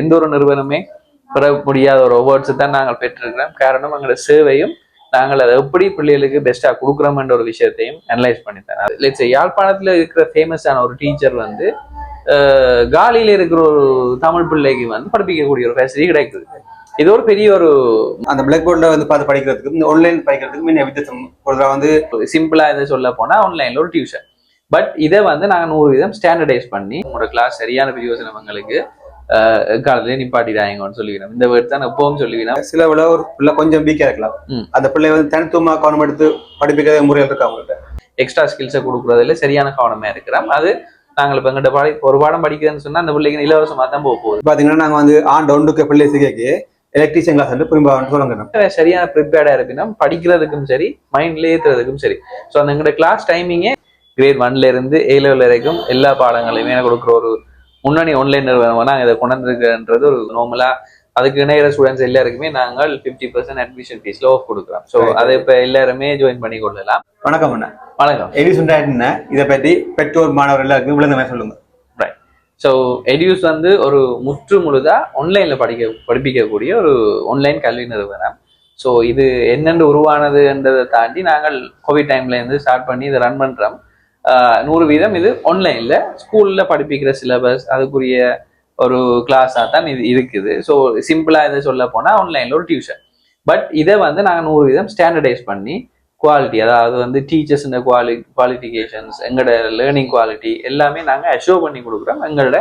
எந்த ஒரு நிறுவனமே பெற முடியாத ஒரு அவார்ட்ஸ் தான் நாங்கள் பெற்றிருக்கிறோம். காரணம் எங்களோட சேவையும் நாங்கள் அதை எப்படி பிள்ளைகளுக்கு பெஸ்ட்டாக கொடுக்குறோம்ன்ற ஒரு விஷயத்தையும் அனலைஸ் பண்ணி தரோம் லெட்ஸ் யாழ்ப்பாணத்தில் இருக்கிற ஃபேமஸான ஒரு டீச்சர் வந்து காலியில் இருக்கிற ஒரு தமிழ் பிள்ளைக்கு வந்து படிப்பிக்கக்கூடிய ஒரு ஃபெசிலிட்டி கிடைக்குது. இது ஒரு பெரிய ஒரு அந்த பிளாக் போர்டில் வந்து பார்த்து படிக்கிறதுக்கு இந்த ஆன்லைன் படிக்கிறதுக்கு முன்ன வித்தியாசம்? ஒரு வந்து சிம்பிளா இதை சொல்ல போனா ஆன்லைன்ல ஒரு டியூஷன் பட் இதை வந்து நாங்க நூறு வீதம் ஸ்டாண்டர்டைஸ் பண்ணி உங்களோட கிளாஸ் சரியான பிரயோஜனங்களுக்கு காலத்திலே நிப்பாட்டிடாங்கன்னு சொல்லிக்கிறோம் இந்த வேர்ட் தான் எப்பவும் சொல்லிக்கிறோம் சில விட ஒரு பிள்ளை கொஞ்சம் வீக்காக இருக்கலாம். அந்த பிள்ளை வந்து தனித்துவமாக கவனம் எடுத்து படிப்பிக்கிற முறையில் இருக்கு அவங்கள்ட்ட? எக்ஸ்ட்ரா ஸ்கில்ஸை கொடுக்குறதுல சரியான கவனமா இருக்கிறோம் அது நாங்கள் இப்போ எங்கிட்ட பாடி ஒரு பாடம் படிக்கிறேன்னு சொன்னா அந்த பிள்ளைக்கு இலவசமா தான் போக போகுது. பார்த்தீங்கன்னா நாங்கள் வந்து ஆண்டு ஒன்றுக்கு பிள்ளை சிகைக்கு எலக்ட்ரீஷியன் கிளாஸ் வந்து புரியும்பா சொல்லுங்க சரியான ப்ரிப்பேர்டா இருப்பினா படிக்கிறதுக்கும் சரி மைண்ட்ல ஏத்துறதுக்கும் சரி. ஸோ அந்த எங்களோட கிளாஸ் டைமிங்கே கிரேட் ஒன்ல இருந்து ஏ லெவல் வரைக்கும் எல்லா பாடங்களையுமே கொடுக்குற ஒரு முன்னணி ஆன்லைன் நிறுவனம் நாங்கள் இதை கொண்டு வந்திருக்குன்றது ஒரு நார்மலா அதுக்கு இணையிற ஸ்டூடெண்ட்ஸ் எல்லாருக்குமே நாங்கள் ஃபிஃப்டி பர்சன்ட் அட்மிஷன் ஃபீஸ்ல ஆஃப் கொடுக்குறோம். ஸோ. அதை இப்போ எல்லாருமே ஜாயின் பண்ணி கொள்ளலாம். வணக்கம் அண்ணா. வணக்கம். எடி என்ன இதை பற்றி பெற்றோர் மாணவர் எல்லாருக்கும் விளங்கமே சொல்லுங்க. ஸோ எடியூஸ் வந்து ஒரு முற்று முழுதா ஆன்லைன்ல படிக்க படிப்பிக்கக்கூடிய ஒரு ஆன்லைன் கல்வி நிறுவனம். ஸோ இது என்னென்று உருவானதுன்றதை தாண்டி நாங்கள் கோவிட் டைம்ல இருந்து ஸ்டார்ட் பண்ணி இதை ரன் பண்றோம். ஆஹ் நூறு வீதம். இது ஆன்லைனில் ஸ்கூலில் படிப்பிக்கிற சிலபஸ் அதுக்குரிய ஒரு கிளாஸாக தான் இது இருக்குது. ஸோ சிம்பிளாக இதை சொல்ல போனால் ஆன்லைனில் ஒரு டியூஷன் பட் இதை வந்து நாங்கள் நூறு வீதம் ஸ்டாண்டர்டைஸ் பண்ணி குவாலிட்டி அதாவது வந்து டீச்சர்ஸ் இந்த குவாலி குவாலிஃபிகேஷன்ஸ் எங்களோட லேர்னிங் குவாலிட்டி எல்லாமே நாங்கள் அஷோர் பண்ணி கொடுக்குறோம் எங்களோட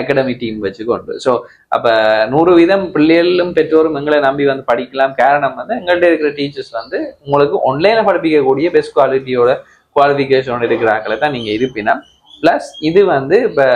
அகாடமி டீம் வச்சு கொண்டு. ஸோ அப்போ நூறு வீதம் பிள்ளைகளும் பெற்றோரும் எங்களை நம்பி வந்து படிக்கலாம். காரணம் வந்து எங்கள்கிட்ட இருக்கிற டீச்சர்ஸ் வந்து உங்களுக்கு ஆன்லைனில் படிப்பிக்கக்கூடிய பெஸ்ட் குவாலிட்டியோட குவாலிஃபிகேஷனோட இருக்கிறாங்களே தான் நீங்கள் இருப்பினா ப்ளஸ் இது வந்து இப்போ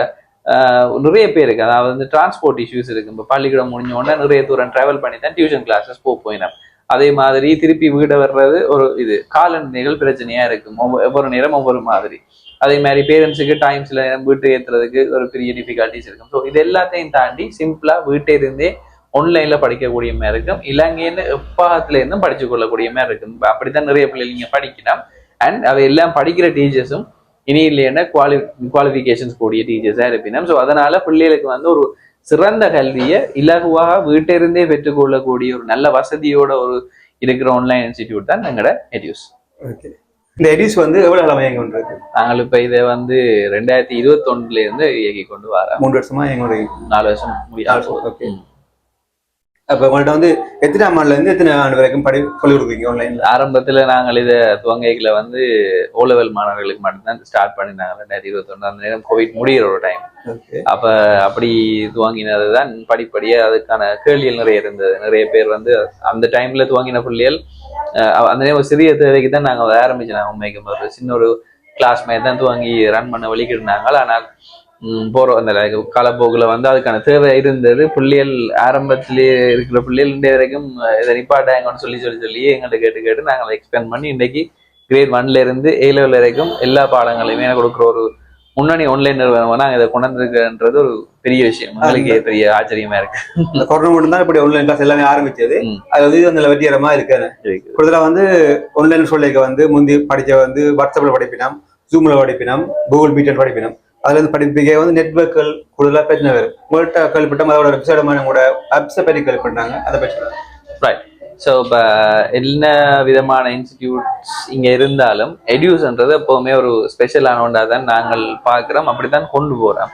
நிறைய பேருக்கு அதாவது வந்து டிரான்ஸ்போர்ட் இஷ்யூஸ் இருக்கு. இப்போ பள்ளிக்கூடம் முடிஞ்ச உடனே நிறைய தூரம் ட்ராவல் பண்ணி தான் டியூஷன் கிளாஸஸ் போக போயினோம். அதே மாதிரி திருப்பி வீடு வர்றது ஒரு இது காலநிலைகள் பிரச்சனையாக இருக்கும். ஒவ்வொரு ஒவ்வொரு நேரம் ஒவ்வொரு மாதிரி. அதே மாதிரி பேரண்ட்ஸுக்கு டைம் சில நேரம் வீட்டு ஏற்றுறதுக்கு ஒரு பெரிய டிஃபிகல்ட்டிஸ் இருக்கும். ஸோ இது எல்லாத்தையும் தாண்டி சிம்பிளாக வீட்டை இருந்தே ஆன்லைன்ல படிக்கக்கூடிய மாதிரி இருக்கும். இலங்கைன்னு எப்பாகத்துல இருந்தும் படிச்சு கொள்ளக்கூடிய மாதிரி இருக்கும். இப்ப அப்படித்தான் நிறைய பிள்ளைகள் நீங்க படிக்கலாம் அண்ட் அவை எல்லாம் படிக்கிற டீச்சர்ஸும் இனி இல்லைன்னா குவாலி குவாலிஃபிகேஷன்ஸ் கூடிய டீச்சர்ஸாக இருப்பினும். ஸோ அதனால பிள்ளைகளுக்கு வந்து ஒரு சிறந்த கல்வியை இலகுவாக வீட்டிலிருந்தே பெற்றுக்கொள்ளக்கூடிய ஒரு நல்ல வசதியோட ஒரு இருக்கிற ஆன்லைன் இன்ஸ்டிடியூட் தான் எங்களோட எடியூஸ் ஓகே இந்த எடிஸ் வந்து எவ்வளோ காலம் இயங்கி கொண்டிருக்கு? நாங்கள் இப்போ இதை வந்து ரெண்டாயிரத்தி இருபத்தொன்னுல இருந்து இயக்கி கொண்டு வரோம். மூன்று வருஷமா எங்களுடைய நாலு வருஷம் ஓகே அப்போ உங்கள்ட்ட வந்து எத்தனாம் ஆண்டுல இருந்து எத்தனை ஆண்டு வரைக்கும் படி சொல்லி கொடுக்குறீங்க ஆன்லைன்ல ஆரம்பத்துல நாங்கள் இதை துவங்கைகளை வந்து ஓ லெவல் மாணவர்களுக்கு மட்டும்தான் ஸ்டார்ட் பண்ணிருந்தாங்க ரெண்டாயிரத்தி இருபத்தொன்னு அந்த நேரம் கோவிட் முடிகிற ஒரு டைம் அப்ப அப்படி துவங்கினது தான் படிப்படியா அதுக்கான கேள்விகள் நிறைய இருந்தது. நிறைய பேர் வந்து அந்த டைம்ல துவங்கின பிள்ளைகள் அந்த நேரம் ஒரு சிறிய தேவைக்கு தான் நாங்கள் ஆரம்பிச்சோம். உண்மைக்கு ஒரு சின்ன ஒரு கிளாஸ் மாதிரி தான் துவங்கி ரன் பண்ண வலிக்கிருந்தாங்க ஆனால் ம், போற அந்த காலப்போக்குல வந்து அதுக்கான தேவை இருந்தது. பிள்ளைகள் ஆரம்பத்திலே இருக்கிற பிள்ளைகள் இன்றைய வரைக்கும் இதை நிப்பாட்டாங்கன்னு சொல்லி சொல்லி சொல்லி எங்கள்கிட்ட கேட்டு கேட்டு நாங்கள் அதை எக்ஸ்பேண்ட் பண்ணி இன்னைக்கு கிரேட் ஒன்ல இருந்து ஏ லெவல் வரைக்கும் எல்லா பாடங்களையுமே கொடுக்குற ஒரு முன்னணி ஆன்லைன் நிறுவனம் நாங்கள் இதை கொண்டு வந்திருக்கன்றது ஒரு பெரிய விஷயம். எங்களுக்கு பெரிய ஆச்சரியமா இருக்கு. இந்த கொரோனா மட்டும் தான் இப்படி ஆன்லைன் கிளாஸ் எல்லாமே ஆரம்பிச்சது. அது வந்து அந்த வெற்றிகரமா இருக்காது இருக்குது. கூடுதலா வந்து ஆன்லைன் சொல்லிக்க வந்து முந்தி படிச்ச வந்து வாட்ஸ்அப்ல படிப்பினம் ஜூம்ல படிப்பினம் கூகுள் மீட்டர் படிப்பினம். அதுலேருந்து படிப்பிக்க வந்து நெட்ஒர்க்குகள் கூடுதலாக பிரச்சனை வரும் உங்கள்கிட்ட கேள்விப்பட்டோம் அதோட வெப்சைட் கூட ஆப்ஸை பற்றி கேள்விப்பட்டாங்க. அதை பற்றி ஸோ இப்போ என்ன விதமான இன்ஸ்டிடியூட்ஸ் இங்கே இருந்தாலும் எடியூஸ்ன்றது எப்போவுமே ஒரு ஸ்பெஷலான ஒன்றாக தான் நாங்கள் பார்க்குறோம். அப்படி தான் கொண்டு போகிறோம்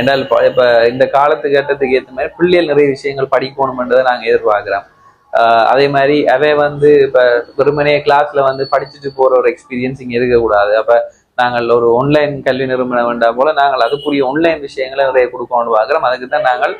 என்றால் இப்போ இப்போ இந்த காலத்து கட்டத்துக்கு ஏற்ற மாதிரி பிள்ளைகள் நிறைய விஷயங்கள் படிக்கணுமென்றதை நாங்கள் எதிர்பார்க்குறோம். ஆஹ் அதே மாதிரி அவை வந்து இப்போ வெறுமனே கிளாஸில் வந்து படிச்சுட்டு போகிற ஒரு எக்ஸ்பீரியன்ஸ் இங்கே இருக்கக்கூடாது. அப்போ நாங்கள் ஒரு ஆன்லைன் கல்வி நிறுவனம் வேண்டாம் போல நாங்கள் அதுக்குரிய ஆன்லைன் விஷயங்களை நிறைய கொடுக்கணும்னு பார்க்குறோம். அதுக்கு தான் நாங்கள்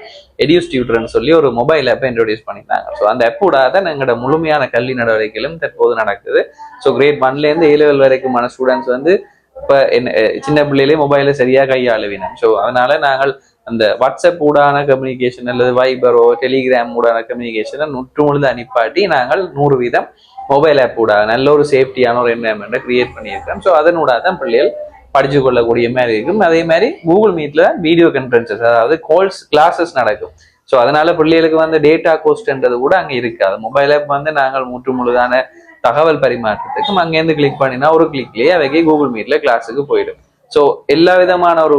எடியூஸ் டியூட்டர்னு சொல்லி ஒரு மொபைல் ஆப்பை இன்ட்ரடியூஸ் பண்ணியிருந்தாங்க. ஸோ அந்த ஆப் தான் எங்களோட முழுமையான கல்வி நடவடிக்கைகளும் தற்போது நடக்குது. ஸோ கிரேட் ஒன்லேருந்து ஏ லெவல் வரைக்குமான ஸ்டூடெண்ட்ஸ் வந்து இப்போ என்ன சின்ன பிள்ளையிலே மொபைலை சரியாக கையாளுவினோம் ஸோ அதனால நாங்கள் அந்த வாட்ஸ்அப் ஊடான கம்யூனிகேஷன் அல்லது வைபரோ டெலிகிராம் ஊடான கம்யூனிகேஷனை நுற்று முழுது அனுப்பாட்டி நாங்கள் நூறு வீதம் மொபைல் ஆப் கூட நல்ல ஒரு சேஃப்டியான ஒரு என்வரன்மெண்ட்டை கிரியேட் பண்ணியிருக்கேன். ஸோ அதனூடாக தான் பிள்ளைகள் படிச்சு கொள்ளக்கூடிய மாதிரி இருக்கும். அதே மாதிரி கூகுள் மீட்ல வீடியோ கான்ஃபரன்சஸ் அதாவது கோல்ஸ் கிளாஸஸ் நடக்கும். ஸோ அதனால பிள்ளைகளுக்கு வந்து டேட்டா கோஸ்ட்ன்றது கூட அங்கே இருக்காது. மொபைல் ஆப் வந்து நாங்கள் முற்று முழுதான தகவல் பரிமாற்றத்துக்கும் அங்கேருந்து கிளிக் பண்ணினா ஒரு கிளிக்லேயே அவைக்கு கூகுள் மீட்ல கிளாஸுக்கு போயிடும். ஸோ எல்லா விதமான ஒரு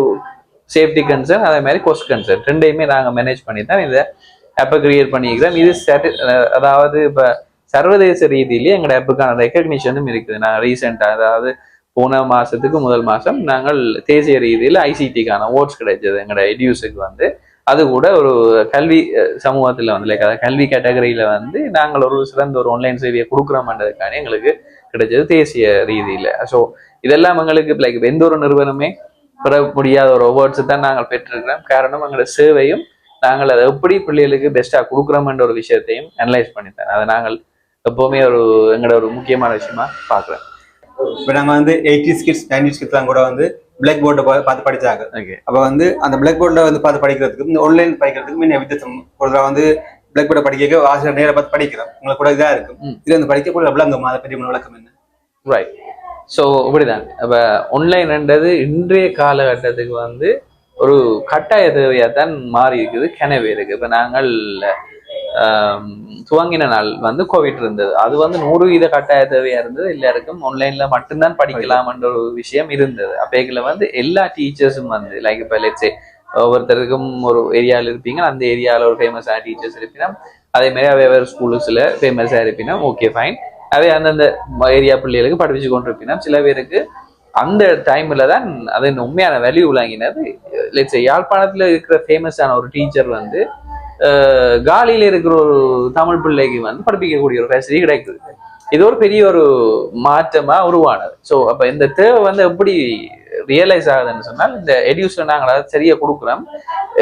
சேஃப்டி கன்சர்ன் அதே மாதிரி கொஸ்ட் கன்சர்ன் ரெண்டையுமே நாங்கள் மேனேஜ் பண்ணி தான் இதை ஆப்பை கிரியேட் பண்ணிக்கிறோம் இது அதாவது இப்போ சர்வதேச ரீதியிலேயே எங்களோட ஆப்புக்கான ரெக்கக்னிஷனும் இருக்குது. நாங்கள் ரீசெண்டாக அதாவது போன மாதத்துக்கு முதல் மாதம் நாங்கள் தேசிய ரீதியில் ஐசிடிக்கான அவார்ட்ஸ் கிடைச்சது எங்களோட எடியூஸுக்கு வந்து. அது கூட ஒரு கல்வி சமூகத்தில் வந்து லைக் அதாவது கல்வி கேட்டகரியில் வந்து நாங்கள் ஒரு சிறந்த ஒரு ஆன்லைன் சேவையை கொடுக்குறோம்ன்றதுக்கான எங்களுக்கு கிடைச்சது தேசிய ரீதியில். ஸோ இதெல்லாம் எங்களுக்கு லைக் எந்த ஒரு நிறுவனமே பெற முடியாத ஒரு அவார்ட்ஸ் தான் நாங்கள் பெற்றிருக்கிறோம். காரணம் எங்களோட சேவையும் நாங்கள் அதை எப்படி பிள்ளைகளுக்கு பெஸ்ட்டாக கொடுக்குறோம்ன்ற ஒரு விஷயத்தையும் அனலைஸ் பண்ணித்தேன். அதை நாங்கள் எப்பவுமே ஒரு எங்களோட ஒரு முக்கியமான விஷயமா பார்க்குறேன். இப்போ நாங்க வந்து எயிட்டி கிட்ஸ் நைன்டி கிட்ஸ்லாம் கூட வந்து பிளாக் போர்டை பார்த்து படிச்சாங்க. அப்ப வந்து அந்த பிளாக் போர்டில் வந்து பார்த்து படிக்கிறதுக்கு இந்த ஆன்லைன் படிக்கிறதுக்கு முன்ன வித்தியாசம். ஒரு வந்து பிளாக் போர்டை படிக்க ஆசிரியர் நேரம் பார்த்து படிக்கிறோம் உங்களுக்கு கூட இதா இருக்கும். இது வந்து படிக்க கூட விளங்கும் அதை பற்றி விளக்கம் என்ன? ரைட் ஸோ இப்படிதான். இப்போ ஆன்லைன்ன்றது இன்றைய காலகட்டத்துக்கு வந்து ஒரு கட்டாய தேவையாக தான் மாறி இருக்குது. கிணவே இருக்கு இப்போ நாங்கள் துவங்கின நாள் வந்து கோவிட் இருந்தது. அது வந்து நூறு வீத கட்டாய தேவையா இருந்தது. எல்லாருக்கும் ஆன்லைன்ல மட்டும்தான் படிக்கலாம்ன்ற ஒரு விஷயம் இருந்தது. அப்பேக்கில் வந்து எல்லா டீச்சர்ஸும் வந்து லைக் இப்போ லெட்ஸே ஒவ்வொருத்தருக்கும் ஒரு ஏரியாவில் இருப்பீங்க. அந்த ஏரியாவில் ஒரு ஃபேமஸான டீச்சர்ஸ் இருப்பீங்கன்னா அதே மாதிரி அவை வேறு ஸ்கூல்ஸில் ஃபேமஸாக இருப்பினா ஓகே ஃபைன் அதே அந்தந்த ஏரியா பிள்ளைகளுக்கு படிச்சு கொண்டு இருப்பீங்கன்னா சில பேருக்கு அந்த டைம்ல தான் அது உண்மையான வேல்யூ விளங்கினது. லெட்ஸ் யாழ்ப்பாணத்துல இருக்கிற ஃபேமஸான ஒரு டீச்சர் வந்து காலியில இருக்கிற ஒரு தமிழ் பிள்ளைக்கு வந்து படிப்பிக்கக்கூடிய ஒரு ஃபெசிலிட்டி கிடைக்குது. இது ஒரு பெரிய ஒரு மாற்றமா உருவானது. ஸோ அப்ப இந்த தேவை வந்து எப்படி ரியலைஸ் ஆகுதுன்னு சொன்னால் இந்த எடியூஸ்ல நாங்கள் அதை சரியா கொடுக்குறோம்.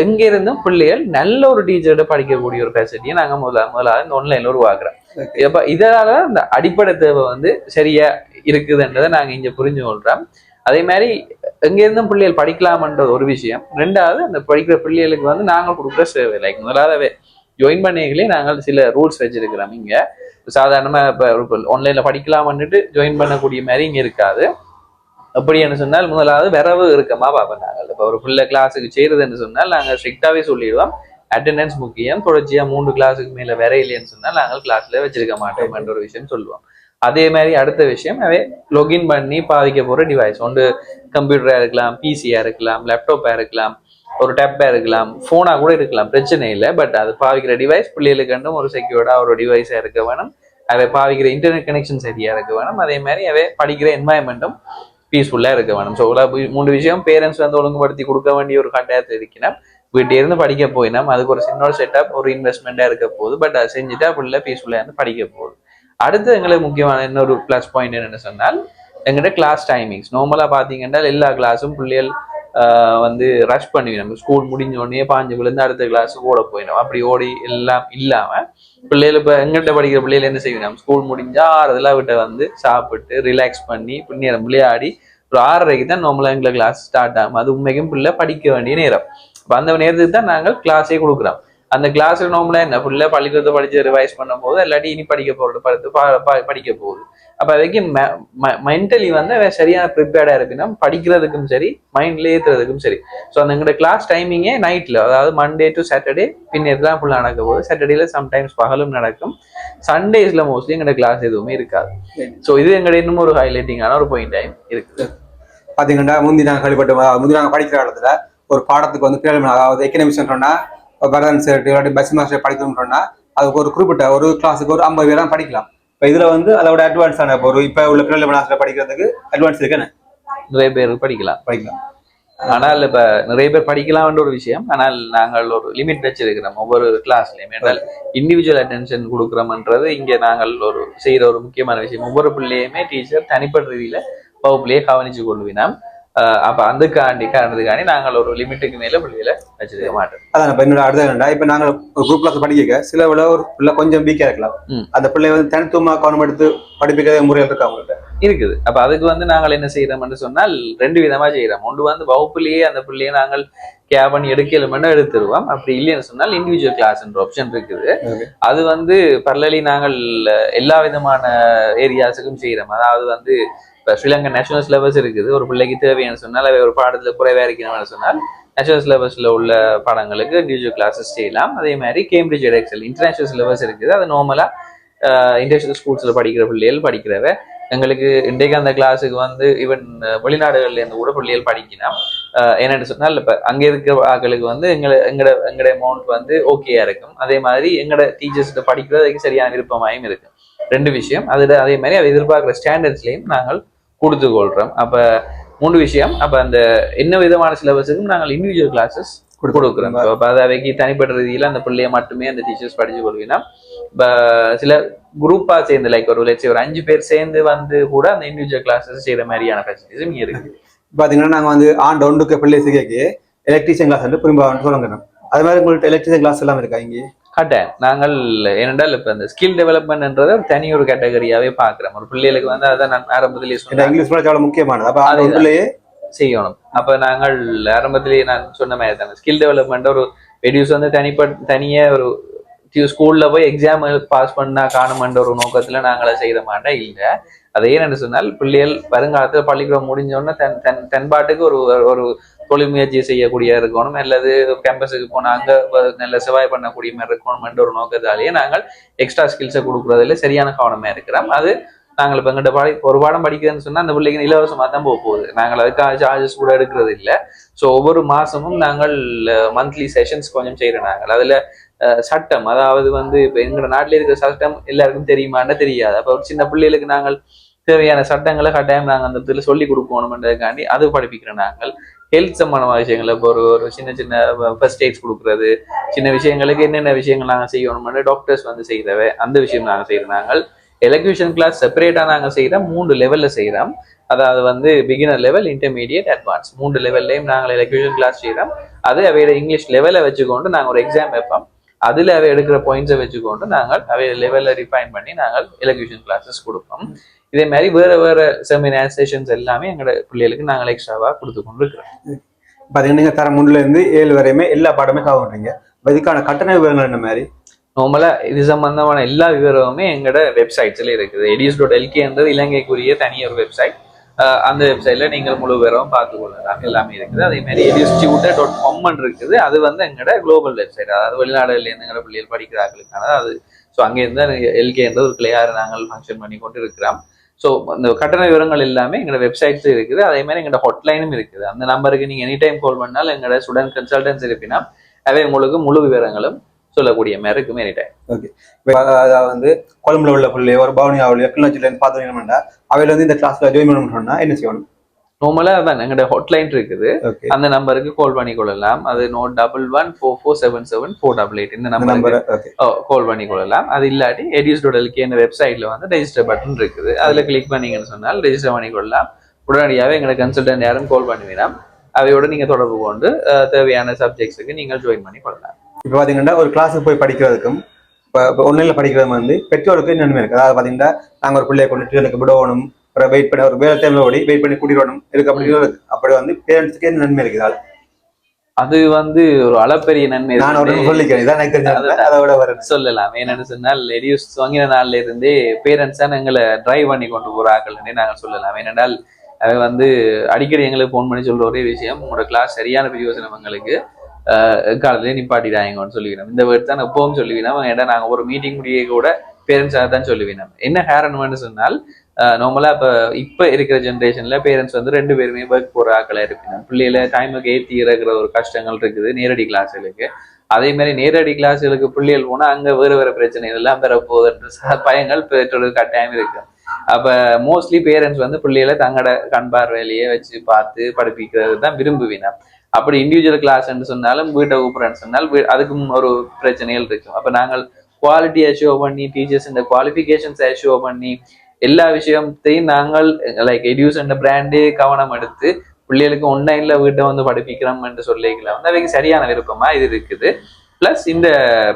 எங்க இருந்தும் பிள்ளைகள் நல்ல ஒரு டீச்சர்கிட்ட படிக்கக்கூடிய ஒரு ஃபெசிலிட்டியை நாங்க முதல்ல முதலாவது இந்த ஆன்லைன்ல உருவாக்குறோம். அப்ப இதனால இந்த அடிப்படை தேவை வந்து சரியா இருக்குதுன்றதை நாங்க இங்க புரிஞ்சு கொள்றோம். அதே மாதிரி எங்கேருந்தும் பிள்ளைகள் படிக்கலாம்ன்றது ஒரு விஷயம். ரெண்டாவது அந்த படிக்கிற பிள்ளைகளுக்கு வந்து நாங்கள் கொடுக்குற சேவை. லைக் முதலாவது ஜாயின் பண்ணிகளே நாங்கள் சில ரூல்ஸ் வச்சிருக்கிறோம் இங்கே. சாதாரணமாக இப்போ ஆன்லைனில் படிக்கலாம்னுட்டு ஜாயின் பண்ணக்கூடிய மாதிரி இங்கே இருக்காது. அப்படி என்று சொன்னால் முதலாவது விரவு இருக்கமா பார்ப்போம் நாங்கள். இப்போ ஒரு பிள்ளை கிளாஸுக்கு செய்யறதுன்னு சொன்னால் நாங்கள் ஸ்ட்ரிக்டாகவே சொல்லிடுவோம். அட்டெண்டன்ஸ் முக்கியம். தொடர்ச்சியாக மூன்று கிளாஸுக்கு மேலே வர இல்லைன்னு சொன்னால் நாங்கள் கிளாஸ்ல வச்சிருக்க மாட்டோம் என்ற ஒரு விஷயம் சொல்லுவோம். அதே மாதிரி அடுத்த விஷயம் அவை லொகின் பண்ணி பாவிக்க போற டிவைஸ் ஒன்று கம்ப்யூட்டரா இருக்கலாம் பிசியா இருக்கலாம் லேப்டாப்பா இருக்கலாம் ஒரு டேப்பாக இருக்கலாம் ஃபோனாக கூட இருக்கலாம் பிரச்சனை இல்லை. பட் அது பாவிக்கிற டிவைஸ் பிள்ளைகளுக்கு ஒரு செக்யூர்டா ஒரு டிவைஸா இருக்க வேணும். அவை பாவிக்கிற இன்டர்நெட் கனெக்ஷன் சரியா இருக்க வேணும். அதே மாதிரி அவை படிக்கிற என்வாயன்மெண்ட்டும் பீஸ்ஃபுல்லா இருக்க வேணும். ஸோ மூணு விஷயம் பேரண்ட்ஸ் வந்து ஒழுங்குபடுத்தி கொடுக்க வேண்டிய ஒரு கட்டாயத்தை இருக்கணும் வீட்டே இருந்து படிக்க போயினா அதுக்கு ஒரு சின்ன ஒரு செட்டப் ஒரு இன்வெஸ்ட்மெண்ட்டாக இருக்க போகுது. பட் அதை செஞ்சுட்டா பிள்ளை பீஸ்ஃபுல்லாக இருந்து படிக்க போகுது. அடுத்து எங்களுக்கு முக்கியமான இன்னொரு ப்ளஸ் பாயிண்ட் என்னென்னு சொன்னால் எங்கள்கிட்ட கிளாஸ் டைமிங்ஸ் நார்மலாக பார்த்தீங்கன்னா எல்லா கிளாஸும் பிள்ளைகள் வந்து ரஷ் பண்ணி நம்ம ஸ்கூல் முடிஞ்ச உடனே பாஞ்சு விழுந்து அடுத்த கிளாஸ் ஓட போயிடும். அப்படி ஓடி எல்லாம் இல்லாமல் பிள்ளைகள் இப்போ எங்கிட்ட படிக்கிற பிள்ளைகள் என்ன செய்யணும் ஸ்கூல் முடிஞ்சா ஆறுதெல்லாம் விட்ட வந்து சாப்பிட்டு ரிலாக்ஸ் பண்ணி பின்னேரம் விளையாடி ஒரு ஆறரைக்கு தான் நார்மலாக எங்களை கிளாஸ் ஸ்டார்ட் ஆகும். அது உண்மைக்கும் பிள்ளை படிக்க வேண்டிய நேரம். அப்ப அந்த நேரத்துக்கு தான் நாங்கள் கிளாஸே கொடுக்குறோம். அந்த கிளாஸ் நார்மலாக என்ன? ஃபுல்லாக பள்ளிக்கூடத்தை படிச்சு ரிவைஸ் பண்ணும் போது இல்லாட்டி இனி படிக்க போறது படுத்து படிக்க போகுது. அப்ப அதுக்கு மென்டலி வந்து அவன் சரியான ப்ரிப்பேர்டா இருக்குன்னா படிக்கிறதுக்கும் சரி மைண்ட்ல ஏத்துறதுக்கும் சரி. ஸோ அந்த எங்களோட கிளாஸ் டைமிங்கே நைட்ல அதாவது மண்டே டு சாட்டர்டே பின் தான் ஃபுல்லாக நடக்க போகுது. சாட்டர்டேல சம்டைம்ஸ் பகலும் நடக்கும். சண்டேஸ்ல மோஸ்ட்லி எங்களோட கிளாஸ் எதுவுமே இருக்காது. ஸோ இது எங்களோட இன்னும் ஒரு ஹைலைட்டிங்கான ஒரு பாயிண்ட் டைம் இருக்குது பாத்தீங்கன்னா முந்தி நாங்கள் கேள்விப்பட்டோம் முந்தி நாங்கள் படிக்கிற காலத்துல ஒரு பாடத்துக்கு வந்து பிரேரணை அதாவது எக்கனாமிக்ஸ் சொன்னா பரதன் சார் இல்லாட்டி பஸ் மாஸ்டர் படிக்கணும்னு அதுக்கு ஒரு குறிப்பிட்ட ஒரு கிளாஸுக்கு ஒரு ஐம்பது பேர் தான் படிக்கலாம். இப்போ இதுல வந்து அதோட அட்வான்ஸ் ஆன இப்போ ஒரு இப்போ உள்ள பிரேரணை ஆசிரியர் படிக்கிறதுக்கு அட்வான்ஸ் இருக்குன்னு நிறைய பேர் படிக்கலாம். படிக்கலாம். ஆனால் இப்ப நிறைய பேர் படிக்கலாம்ன்ற ஒரு விஷயம் ஆனால் நாங்கள் ஒரு லிமிட் வச்சிருக்கிறோம். ஒவ்வொரு கிளாஸ்லயும் என்றால் இண்டிவிஜுவல் அட்டென்ஷன் கொடுக்குறோம்ன்றது இங்க நாங்கள் ஒரு செய்யற ஒரு முக்கியமான விஷயம். ஒவ்வொரு பிள்ளையுமே டீச்சர் தனிப்பட்ட ரீதியில வகுப்புலயே கவனிச்சு கொள்வினோம். அப்ப அதுக்காண்டி காரணத்துக்காண்டி நாங்கள் ஒரு லிமிட்டுக்கு மேல பிள்ளைகளை வச்சிருக்க மாட்டோம். அதான் இப்போ என்னோட அடுத்த என்னடா இப்போ நாங்கள் ஒரு குரூப் கிளாஸ் படிக்க சில விட ஒரு பிள்ளை கொஞ்சம் வீக்காக இருக்கலாம். அந்த பிள்ளை வந்து தனித்துவமாக கவனம் எடுத்து படிப்பிக்கிற முறையில் இருக்கா அவங்கள்ட்ட? இருக்குது. அப்ப அதுக்கு வந்து நாங்கள் என்ன செய்யறோம்னு சொன்னால் ரெண்டு விதமா செய்யறோம் ஒன்று வந்து வகுப்புலயே அந்த பிள்ளையை நாங்கள் கே பண்ணி எடுக்கலுமென்னு எடுத்துருவோம். அப்படி இல்லைன்னு சொன்னால் இண்டிவிஜுவல் கிளாஸ்ன்ற ஆப்ஷன் இருக்குது. அது வந்து பரலலி நாங்கள் எல்லா விதமான ஏரியாஸுக்கும் செய்யறோம் அதாவது வந்து இப்போ ஸ்ரீலங்கா நேஷனல் சிலபஸ் இருக்குது. ஒரு பிள்ளைக்கு தேவைன்னு சொன்னால் அவை ஒரு பாடத்தில் குறைவாக இருக்கணும்னு சொன்னால் நேஷனல் சிலபஸில் உள்ள பாடங்களுக்கு இண்டிவிஜுவல் கிளாஸஸ் செய்யலாம். அதே மாதிரி கேம்பிரிட்ஜ் எடெக்சல் இன்டர்நேஷனல் சிலபஸ் இருக்குது. அது நார்மலாக இன்டர்நேஷனல் ஸ்கூல்ஸில் படிக்கிற பிள்ளைகள் படிக்கிறவ. எங்களுக்கு இன்றைக்கு அந்த கிளாஸுக்கு வந்து ஈவன் வெளிநாடுகள்ல இருந்து கூட பிள்ளைகள் படிக்கலாம். என்னென்னு என்னன்னு சொன்னால் இப்போ அங்கே இருக்கிற ஆக்களுக்கு வந்து எங்களை எங்களோட எங்களோட அமௌண்ட் வந்து ஓகேயா இருக்கும். அதே மாதிரி எங்களோட டீச்சர்ஸ்கிட்ட படிக்கிறதுக்கு சரியான விருப்பமாயும் இருக்கும் ரெண்டு விஷயம். அதில் அதே மாதிரி அதை எதிர்பார்க்குற ஸ்டாண்டர்ட்ஸ்லையும் நாங்கள் கொடுத்து கொள்றோம் அப்ப மூணு விஷயம். அப்ப அந்த என்ன விதமான சிலபஸுக்கும் நாங்கள் இண்டிவிஜுவல் கிளாஸஸ் கொடுக்குறோம். அது அவைக்கு தனிப்பட்ட ரீதியில அந்த பிள்ளைய மட்டுமே அந்த டீச்சர்ஸ் படிச்சு கொள்வீங்கன்னா இப்ப சில குரூப்பா சேர்ந்து லைக் ஒரு லட்சம் ஒரு அஞ்சு பேர் சேர்ந்து வந்து கூட அந்த இண்டிவிஜுவல் கிளாஸஸ் செய்யற மாதிரியான ஃபெசிலிட்டிஸும் இருக்கு பாத்தீங்கன்னா நாங்க வந்து ஆண்டு ஒன்றுக்கு பிள்ளை சிகைக்கு எலக்ட்ரீஷியன் கிளாஸ் வந்து பெரும்பாலும் சொல்லுங்க அது மாதிரி உங்கள்ட்ட எலக்ட்ரீஷியன் கிளாஸ் எல்லாம் இருக்கா இங்கே? கட்டேன் நாங்கள் ஏனென்றால் இப்ப இந்த ஸ்கில் டெவலப்மெண்ட்ன்றத ஒரு தனி ஒரு கேட்டகரியாவே பாக்குறோம் ஒரு பிள்ளைகளுக்கு வந்து அதை நான் ஆரம்பத்திலேயே சொன்னேன். இங்கிலீஷ் கூட அவ்வளவு முக்கியமானது. அப்ப. ஒன்றுலயே செய்யணும். அப்ப நாங்கள் ஆரம்பத்திலேயே நான் சொன்ன மாதிரி தானே ஸ்கில் டெவலப்மெண்ட் ஒரு ரெடியூஸ் வந்து தனிப்பட் தனியா ஒரு ஸ்கூல்ல போய் எக்ஸாம் பாஸ் பண்ணா காணுமன்ற ஒரு நோக்கத்துல நாங்களே செய்த மாட்டோம் இல்லை. அது ஏன்னு சொன்னால் பிள்ளைகள் வருங்காலத்தில் பள்ளிக்கூடம் முடிஞ்சோடனே தன் தன் தன்பாட்டுக்கு ஒரு ஒரு தொழில் முயற்சி செய்யக்கூடிய இருக்கணும் அல்லது கேம்பஸுக்கு போனால் அங்கே நல்ல செவாய் பண்ணக்கூடிய மாதிரி இருக்கணும்ன்ற ஒரு நோக்கத்தாலேயே நாங்கள் எக்ஸ்ட்ரா ஸ்கில்ஸை கொடுக்குறதுல சரியான கவனமா இருக்கிறோம். அது நாங்கள் இப்போ எங்கிட்ட படி ஒரு பாடம் படிக்கிறதுன்னு சொன்னால் அந்த பிள்ளைங்க இலவசமாக தான் போக போகுது. நாங்கள் அதுக்காக சார்ஜஸ் கூட எடுக்கிறது இல்லை. ஸோ ஒவ்வொரு மாதமும் நாங்கள் மந்த்லி செஷன்ஸ் கொஞ்சம் செய்கிறோம் நாங்கள். அதில் சட்டம். அதாவது வந்து இப்போ எங்களோட நாட்டில் இருக்கிற சட்டம் எல்லாருக்கும் தெரியுமான்னு தெரியாது. அப்போ ஒரு சின்ன பிள்ளைகளுக்கு நாங்கள் தேவையான சட்டங்களை கட்டாயம் நாங்கள் அந்த இதில் சொல்லி கொடுக்கணும்ன்றதுக்காண்டி அது படிப்பிக்கிறோம் நாங்கள். ஹெல்த் சம்பந்தமான விஷயங்களை இப்போ ஒரு ஒரு சின்ன சின்ன ஃபர்ஸ்ட் எய்ட்ஸ் கொடுக்குறது சின்ன விஷயங்களுக்கு என்னென்ன விஷயங்கள் நாங்கள் செய்யணும்னு டாக்டர்ஸ் வந்து செய்தவை அந்த விஷயம் நாங்கள் செய்கிறோம் நாங்கள். எலக்யூஷன் கிளாஸ் செப்பரேட்டாக நாங்கள் செய்கிறோம் மூன்று லெவலில் செய்கிறோம் அதாவது வந்து பிகினர் லெவல் இன்டர்மீடியட் அட்வான்ஸ் மூன்று லெவல்லையும் நாங்கள் எலக்யூஷன் கிளாஸ் செய்கிறோம் அது அவையோட இங்கிலீஷ் லெவலை வச்சுக்கொண்டு நாங்கள் ஒரு எக்ஸாம் வைப்போம். அதில் அவை எடுக்கிற பாயிண்ட்ஸை வச்சுக்கொண்டு நாங்கள் அவை லெவலில் ரிஃபைன் பண்ணி நாங்கள் எலக்யூஷன் கிளாஸஸ் கொடுப்போம். இதே மாதிரி வேற வேற செமினார் செஷன்ஸ் எல்லாமே எங்களோட பிள்ளைகளுக்கு நாங்கள் எக்ஸ்ட்ராவாக கொடுத்து கொண்டு இருக்கிறோம் நீங்க தரம் ஒண்ணுல இருந்து ஏழு வரையுமே எல்லா பாடமே அப்ப இதுக்கான கட்டண விவரங்கள் என்ன மாதிரி? நார்மலா இது சம்பந்தமான எல்லா விவரமுமே எங்களோட வெப்சைட்ஸ்ல இருக்குது. எடியூஸ் டாட் எல்கேன்றது இலங்கைக்குரிய தனி ஒரு வெப்சைட் அந்த வெப்சைட்ல நீங்கள் முழு விவரம் பார்த்து கொள்ளலாம் எல்லாமே இருக்குது. அதே மாதிரி எடியூஸ் டாட் காமன் இருக்குது அது வந்து எங்களோட குளோபல் வெப்சைட் அதாவது வெளிநாடுல இருந்து எங்களோட பிள்ளைகள் படிக்கிறார்களுக்கானது அது ஸோ அங்கேருந்து எல்கேன்ற ஒரு கிளையார் நாங்கள் ஃபங்க்ஷன் பண்ணி கொண்டு இருக்கிறோம் ஸோ இந்த கட்டண விவரங்கள் எல்லாமே எங்களோட வெப்சைட்ஸ் இருக்குது. அதே மாதிரி எங்களோட ஹாட்லைனும் இருக்குது. அந்த நம்பருக்கு நீங்க எனி டைம் கால் பண்ணால் எங்களோட ஸ்டூடெண்ட் கன்சல்டன்ஸ் இருப்பினா அவை உங்களுக்கு முழு விவரங்களும் சொல்லக்கூடிய எனி டைம் இப்ப அதாவது வந்து கொழம்புல உள்ள பிள்ளை ஒரு பவுனியாவிலையோ கிளிநொச்சியில இருந்து பாத்துக்கணும்னா அவையில வந்து இந்த கிளாஸ்ல ஜாயின் பண்ணணும்னு என்ன செய்யணும்? நார்மலா அதான் எங்களோட ஹாட்லைன் இருக்குது. ஓகே அந்த நம்பருக்கு கால் பண்ணி கொள்ளலாம். அது note double one four four seven seven four double eight இந்த நம்பர் ஓகே கால் பண்ணி கொள்ளலாம். அது இல்லாட்டி எடியூஸ் டோடலுக்கு என்ற வெப்சைட்ல வந்து ரெஜிஸ்டர் பட்டன் இருக்குது. அதுல கிளிக் பண்ணீங்கன்னு சொன்னால் ரெஜிஸ்டர் பண்ணி கொள்ளலாம். உடனடியாகவே எங்களை கன்சல்டன்ட் யாரும் கால் பண்ணுவீங்கன்னா அவையோட நீங்க தொடர்பு கொண்டு தேவையான சப்ஜெக்ட்ஸுக்கு நீங்கள் ஜாயின் பண்ணி கொள்ளலாம். இப்போ பாத்தீங்கன்னா ஒரு கிளாஸுக்கு போய் படிக்கிறதுக்கும் இப்போ ஒன்லைன்ல படிக்கிறது வந்து பெற்றோருக்கு நன்மை இருக்கு? அதாவது பாத்தீங்கன்னா நாங்க ஒரு பிள்ளைய கொண்டு டியூஷனுக்கு விடணும் அப்புறம் வெயிட் பண்ண ஒரு வேலை டைம்ல ஓடி வெயிட் பண்ணி கூட்டிட்டு வரணும் இருக்கு அப்படி இருக்கு. அப்படி வந்து பேரண்ட்ஸ்க்கு நன்மை இருக்குது அது வந்து ஒரு அளப்பெரிய நன்மை நான் இருக்குது. சொல்லிக்கிறேன். இதான் எனக்கு தெரிஞ்சது அதை விட வர சொல்லலாம். என்னன்னு சொன்னால் ரெடியூஸ் வாங்கின நாள்ல இருந்தே பேரண்ட்ஸ் தான் எங்களை டிரைவ் பண்ணி கொண்டு போறாங்கன்னு நாங்கள் சொல்லலாம். ஏனென்றால் அது வந்து அடிக்கடி எங்களுக்கு ஃபோன் பண்ணி சொல்ற ஒரே விஷயம் உங்களோட கிளாஸ் சரியான பிரயோசனம் எங்களுக்கு. காலத்திலே நிப்பாட்டிடாங்கன்னு சொல்லிக்கிறோம் இந்த வேர்ட் தான் எப்பவும் சொல்லுவீனா ஏன்னா நாங்கள் ஒரு மீட்டிங் முடிய கூட பேரண்ட்ஸாக தான் சொல்லுவீங்க என்ன காரணம்னு சொன்னால் நார்மலாக இப்போ இப்ப இருக்கிற ஜென்ரேஷன்ல பேரண்ட்ஸ் வந்து ரெண்டு பேருமே ஒர்க் போகிற ஆக்களா இருப்பினா பிள்ளையில டைமுக்கு ஏற்றி இறக்குற ஒரு கஷ்டங்கள் இருக்குது நேரடி கிளாஸ்களுக்கு அதே மாதிரி நேரடி கிளாஸ்களுக்கு பிள்ளைகள் போனால் அங்கே வேறு வேறு பிரச்சனைகள் எல்லாம் பெற பயங்கள் பெற்றோருக்கு கட்டாயம் இருக்கு அப்ப மோஸ்ட்லி பேரண்ட்ஸ் வந்து பிள்ளைகளை தங்களோட கண் பார்வையிலேயே வச்சு பார்த்து படிப்பிக்கிறது தான் விரும்புவினா அப்படி இண்டிவிஜுவல் கிளாஸ்ன்னு சொன்னாலும் வீட்டை கூப்பிட்றேன்னு சொன்னால் வீ- அதுக்கும் ஒரு பிரச்சனைகள் இருக்கும். அப்போ நாங்கள் குவாலிட்டியை ஷோ பண்ணி டீச்சர்ஸ் இந்த குவாலிஃபிகேஷன்ஸை ஷோ பண்ணி எல்லா விஷயத்தையும் நாங்கள் லைக் எடியூஸ் என்ற பிராண்டே கவனம் எடுத்து பிள்ளைகளுக்கு ஒன்லைன்ல வீட்டை வந்து படிப்பிக்கிறோம் என்று சொல்லிக்கலாம். வந்து அவைக்கு சரியான விருப்பமா இது இருக்குது. பிளஸ் இந்த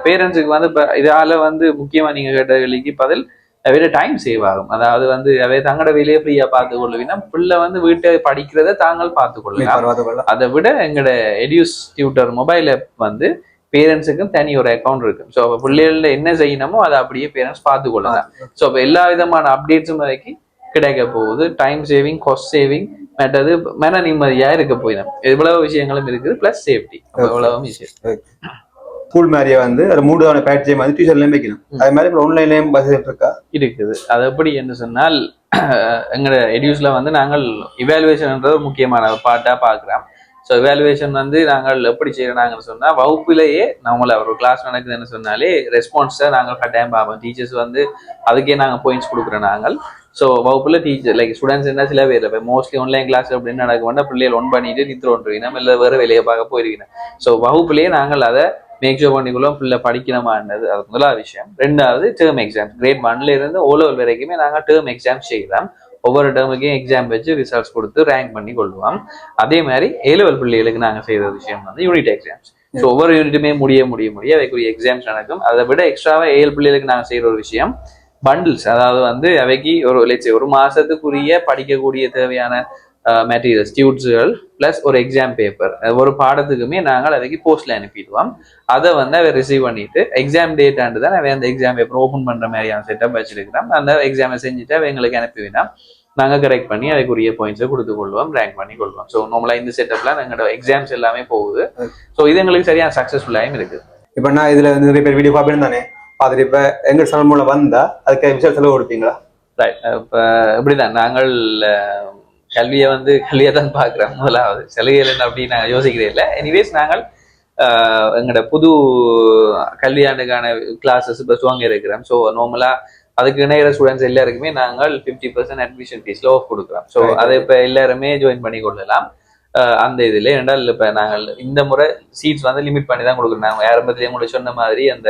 பேரண்ட்ஸுக்கு வந்து இதால வந்து முக்கியமா நீங்க கேட்ட கேள்விக்கு பதில் அவையோட டைம் சேவ் ஆகும். அதாவது வந்து அவை தங்களோட வேலையை ஃப்ரீயா பார்த்து கொள்ளுவீங்கன்னா பிள்ளை வந்து வீட்டை படிக்கிறதை தாங்கள் பார்த்து கொள்ளலாம் அதை விட எங்களோட எடியூஸ் டியூட்டர் மொபைல் ஆப் வந்து பேரண்ட்ஸுக்கும் தனி ஒரு அக்கௌண்ட் இருக்கு ஸோ அப்போ பிள்ளைகள்ல என்ன செய்யணுமோ அதை அப்படியே பேரண்ட்ஸ் பார்த்து கொள்ளலாம் ஸோ அப்போ எல்லா விதமான அப்டேட்ஸும் வரைக்கும் கிடைக்க போகுது. டைம் சேவிங் காஸ்ட் சேவிங் மற்றது மன நிம்மதியா இருக்க போயிடும் இவ்வளவு விஷயங்களும் இருக்குது பிளஸ் சேஃப்டி இவ்வளவு விஷயம். ஸ்கூல் மாதிரியே வந்து அது மூணு தவணை பேட்சையும் வந்து டியூஷன்லயும் வைக்கணும். அதே மாதிரி இப்போ ஆன்லைன்லயும் வசதி இருக்கா? இருக்குது. அது எப்படி என்று சொன்னால் எங்களோட எடியூஸ்ல வந்து நாங்கள் இவாலுவேஷன்ன்றது ஒரு முக்கியமான பாட்டா பார்க்குறோம். ஸோ இவாலுவேஷன் வந்து நாங்கள் எப்படி செய்யறாங்கன்னு சொன்னா வகுப்பிலேயே நம்மள ஒரு கிளாஸ் நடக்குதுன்னு சொன்னாலே ரெஸ்பான்ஸை நாங்கள் கட்டாயம் பார்ப்போம். டீச்சர்ஸ் வந்து அதுக்கே நாங்கள் பாயிண்ட்ஸ் கொடுக்குறோம் நாங்கள். ஸோ வகுப்புல டீச்சர் லைக் ஸ்டூடெண்ட்ஸ் என்ன சில பேர் இப்போ மோஸ்ட்லி ஆன்லைன் கிளாஸ் அப்படின்னு நடக்கும்னா பிள்ளைகள் ஒன் பண்ணிட்டு நித்திர ஒன்றுவினோம் இல்லை வேறு வெளியே பார்க்க போயிருக்கணும் ஸோ வகுப்புலேயே நாங்கள் அதை மேக் ஷோ பண்ணிக்குள்ளோம் பிள்ளை படிக்கணுமான்றது அது முதலாவது விஷயம். ரெண்டாவது டேர்ம் எக்ஸாம் கிரேட் ஒன்ல இருந்து ஓ லெவல் வரைக்குமே நாங்கள் டேர்ம் எக்ஸாம் செய்யலாம். ஒவ்வொரு டேர்முக்கும் எக்ஸாம் வச்சு ரிசல்ட்ஸ் கொடுத்து ரேங்க் பண்ணி கொள்வோம் அதே மாதிரி ஏ லெவல் பிள்ளைகளுக்கு நாங்கள் செய்யற விஷயம் வந்து யூனிட் எக்ஸாம்ஸ் ஸோ ஒவ்வொரு யூனிட்டுமே முடிய முடிய முடிய அவைக்குரிய எக்ஸாம்ஸ் நடக்கும். அதை விட எக்ஸ்ட்ராவாக ஏழு பிள்ளைகளுக்கு நாங்கள் செய்கிற ஒரு விஷயம் பண்டில்ஸ் அதாவது வந்து அவைக்கு ஒரு லட்சம் ஒரு மாசத்துக்குரிய படிக்கக்கூடிய தேவையான மெட்டீரியல்ஸ் டியூட்ஸுகள் ப்ளஸ் ஒரு எக்ஸாம் பேப்பர் ஒரு பாடத்துக்குமே நாங்கள் அவைக்கு போஸ்ட்ல அனுப்பிடுவோம். அதை வந்து அவை ரிசீவ் பண்ணிட்டு எக்ஸாம் டேட் ஆண்டு தான் அவை அந்த எக்ஸாம் பேப்பர் ஓப்பன் பண்ற மாதிரியான செட்டப் வச்சிருக்கிறோம் அந்த எக்ஸாமை செஞ்சுட்டு அவை எங்களுக்கு அனுப்பிவினா நாங்கள் கரெக்ட் பண்ணி அதுக்குரிய பாயிண்ட்ஸை கொடுத்து கொள்வோம் ரேங்க் பண்ணி கொள்வோம். ஸோ நார்மலாக இந்த செட்டப்ல எங்களோட எக்ஸாம்ஸ் எல்லாமே போகுது. ஸோ இது எங்களுக்கு சரியான சக்ஸஸ்ஃபுல்லாகவும் இருக்குது. இப்போ நான் இதுல நிறைய பேர் வீடியோ பார்ப்பேன் தானே? பார்த்துட்டு இப்போ எங்க சமையல் மூலம் வந்தா அதுக்கு விஷயம் செலவு கொடுப்பீங்களா? ரைட் இப்போ இப்படிதான். நாங்கள் அஹ், கல்வியை வந்து கல்வியை தான் பார்க்குறோம் முதலாவது. சலுகைகள் என்ன அப்படின்னு நாங்கள் யோசிக்கிறே இல்லை. எனிவேஸ் நாங்கள் எங்களோட புது கல்வியாண்டுக்கான கிளாஸஸ் இப்போ துவங்க இருக்கிறோம். ஸோ நார்மலாக அதுக்கு இணையிற ஸ்டூடெண்ட்ஸ் எல்லாருக்குமே நாங்கள் ஃபிஃப்டி பர்சன்ட் அட்மிஷன் ஃபீஸில் ஆஃப் கொடுக்குறோம். ஸோ. அதை இப்போ எல்லாருமே ஜாயின் பண்ணி கொள்ளலாம். அந்த இதில். ரெண்டால் இப்போ நாங்கள் இந்த முறை சீட்ஸ் வந்து லிமிட் பண்ணி தான் கொடுக்குறோம். நாங்கள் ஆரம்பத்திலேயே உங்களுக்கு சொன்ன மாதிரி அந்த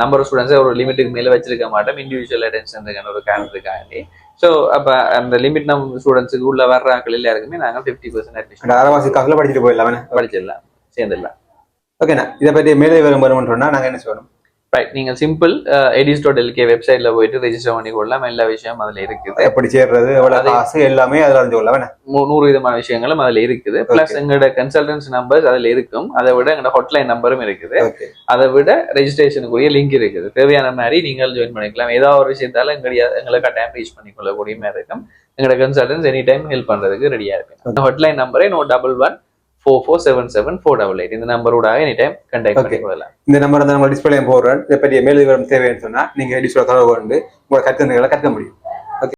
நம்பர் ஆஃப் ஸ்டூடெண்ட்ஸை ஒரு லிமிட்டுக்கு மேலே வச்சிருக்க மாட்டோம். இண்டிவிஜுவல் அட்டென்ஷன் ஒரு காரணத்துக்காண்டி. ஸோ அப்போ அந்த லிமிட் நம்ம ஸ்டூடெண்ட்ஸுக்கு உள்ள வர்ற ஆட்கள் எல்லாருக்குமே நாங்கள் ஃபிஃப்டி பர்சன்ட் அட்மிஷன் அரைவாசி காசுல படிச்சுட்டு போயிடலாம். படிச்சிடலாம் சேர்ந்துடலாம். ஓகேண்ணா இதை பற்றி மேலே விவரம் வரும்னு சொன்னா நாங்க என்ன சொல்லணும்? ரைட் நீங்கள் சிம்பிள் எடிஸ் டாட் எல்கே வெப்சைட்டில் போயிட்டு ரெஜிஸ்டர் பண்ணி கொள்ளலாம். எல்லா விஷயம் அதில் இருக்குது. எப்படி சேர்றது காசு எல்லாமே அதில் அறிஞ்சு கொள்ளலாம் நூறு விதமான விஷயங்களும் அதில் இருக்குது. ப்ளஸ் எங்களோட கன்சல்டன்ஸ் நம்பர்ஸ் அதில் இருக்கும். அதை விட எங்களோட ஹாட்லைன் நம்பரும் இருக்குது. அதை விட ரெஜிஸ்ட்ரேஷனுக்குரிய லிங்க் இருக்குது. தேவையான மாதிரி நீங்கள் ஜாயின் பண்ணிக்கலாம். ஏதாவது ஒரு விஷயத்தால எங்களுடைய எங்களை கட்டாயம் ரீச் பண்ணிக்கொள்ளக்கூடிய மாதிரி இருக்கும். எங்களோட கன்சல்டன்ஸ் எனி டைம் ஹெல்ப் பண்றதுக்கு ரெடியா இருக்கு ஹாட்லைன் நம்பரே no double one four four seven seven four double eight இந்த நம்பரோட எனி டைம் கண்டாக்ட். பண்ணிக்கொள்ளலாம் இந்த நம்பர் வந்து நம்ம டிஸ்பிளே போடுறேன் இதை பற்றி மேலே விவரம் தேவைன்னு சொன்னா நீங்க டிஸ்பிளே தொடர்பு கொண்டு உங்களோட கருத்துங்களை கற்க முடியும்.